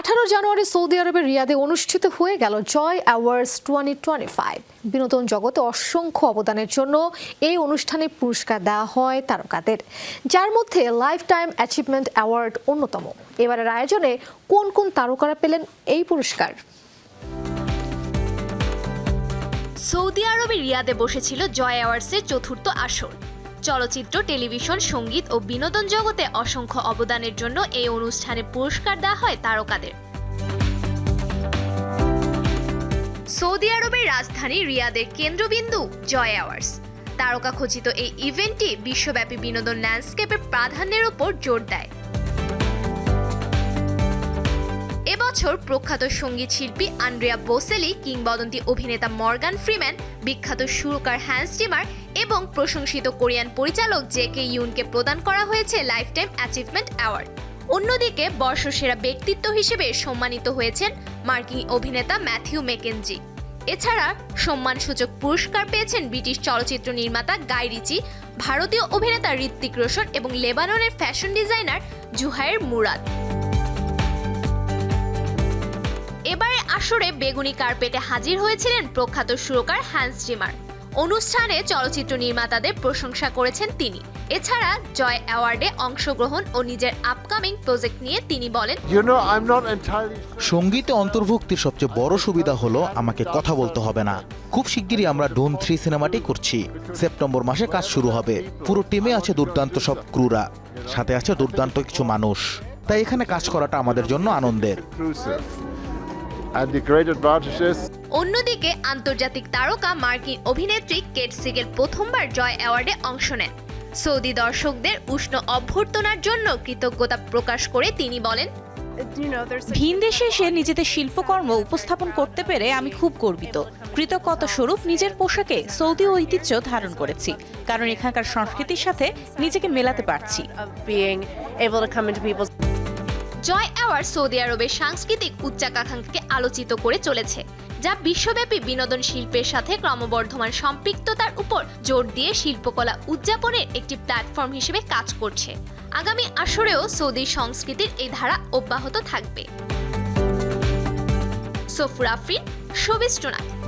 আঠারো জানুয়ারি সৌদি আরবের রিয়াদে অনুষ্ঠিত হয়ে গেল Joy awards twenty twenty five. বিনোদন জগতে অসংখ্য অবদানের জন্য এই অনুষ্ঠানে পুরস্কার দেওয়া হয় তারকাদের, যার মধ্যে লাইফ টাইম অ্যাচিভমেন্ট অ্যাওয়ার্ড অন্যতম। এবারের আয়োজনে কোন কোন তারকারা পেলেন এই পুরস্কার? সৌদি আরবের রিয়াদে বসেছিল জয় অ্যাওয়ার্ডসের চতুর্থ আসর। চলচ্চিত্র, টেলিভিশন, সংগীত ও বিনোদন জগতে অসংখ্য অবদানের জন্য এই অনুষ্ঠানে পুরস্কার দেওয়া হয় তারকাদের। সৌদি আরবের রাজধানী রিয়াদের কেন্দ্রবিন্দু, জয় অ্যাওয়ার্স তারকা খচিত এই ইভেন্টটি বিশ্বব্যাপী বিনোদন ল্যান্ডস্কেপের প্রাধান্যের ওপর জোর দেয়। এবছর প্রখ্যাত সংগীত শিল্পী আন্দ্রিয়া বোসেলি, কিংবদন্তি অভিনেতা মর্গান ফ্রিম্যান, বিখ্যাত সুরকার হ্যান্স টিমার এবং প্রশংসিত কোরিয়ান পরিচালক জে কে ইউনকে প্রদান করা হয়েছে লাইফ টাইম অ্যাচিভমেন্ট অ্যাওয়ার্ড। অন্যদিকে বর্ষসেরা ব্যক্তিত্ব হিসেবে সম্মানিত হয়েছেন মার্কিন অভিনেতা ম্যাথিউ মেকেনজি। এছাড়া সম্মানসূচক পুরস্কার পেয়েছেন ব্রিটিশ চলচ্চিত্র নির্মাতা গাই রিচি, ভারতীয় অভিনেতা ঋত্বিক রোশন এবং লেবাননের ফ্যাশন ডিজাইনার জুহাইর মুরাদ। আসরে বেগুনি কার্পেটে হাজির হয়েছিলেন প্রখ্যাত সুরকার হ্যান্স জিমার। অনুষ্ঠানে চলচ্চিত্র নির্মাতাদের প্রশংসা করেছেন তিনি। এছাড়া জয় অ্যাওয়ার্ডে অংশগ্রহণ ও নিজের আপকামিং প্রজেক্ট নিয়ে তিনি বলেন You know, I'm not entirely সঙ্গীতে অন্তর্ভুক্তির সবচেয়ে বড় সুবিধা হলো আমাকে কথা বলতে হবে না। খুব শিগগিরই আমরা ডোন থ্রি সিনেমাটি করছি। সেপ্টেম্বর মাসে কাজ শুরু হবে। পুরো টিমে আছে দুর্দান্ত সব ক্রুরা। সাথে আছে দুর্দান্ত কিছু মানুষ। তাই এখানে কাজ করাটা আমাদের জন্য আনন্দের। অন্যদিকে আন্তর্জাতিক তারকা মার্কিন অভিনেত্রী কেট সিগেল প্রথমবার জয় অ্যাওয়ার্ডে অংশ নেন। সৌদি দর্শকদের উষ্ণ অভ্যর্থনার জন্য কৃতজ্ঞতা প্রকাশ করে তিনি বলেন ভিন দেশে এসে নিজেদের শিল্পকর্ম উপস্থাপন করতে পেরে আমি খুব গর্বিত। কৃতজ্ঞতা স্বরূপ নিজের পোশাকে সৌদি ঐতিহ্য ধারণ করেছি কারণ এখানকার সংস্কৃতির সাথে নিজেকে মেলাতে পারছি। জয় অ্যাওয়ার্ড সৌদি আরবের সাংস্কৃতিক উচ্চাকাঙ্ক্ষাকে আলোচিত করে চলেছে, যা বিশ্বব্যাপী বিনোদন শিল্পের সাথে ক্রমবর্ধমান সম্পৃক্ততার উপর জোর দিয়ে শিল্পকলা উদযাপনের একটি প্ল্যাটফর্ম হিসেবে কাজ করছে। আগামী আসরেও সৌদি সংস্কৃতির এই ধারা অব্যাহত থাকবে। সফুর আফরিন শোবিস টুনাইট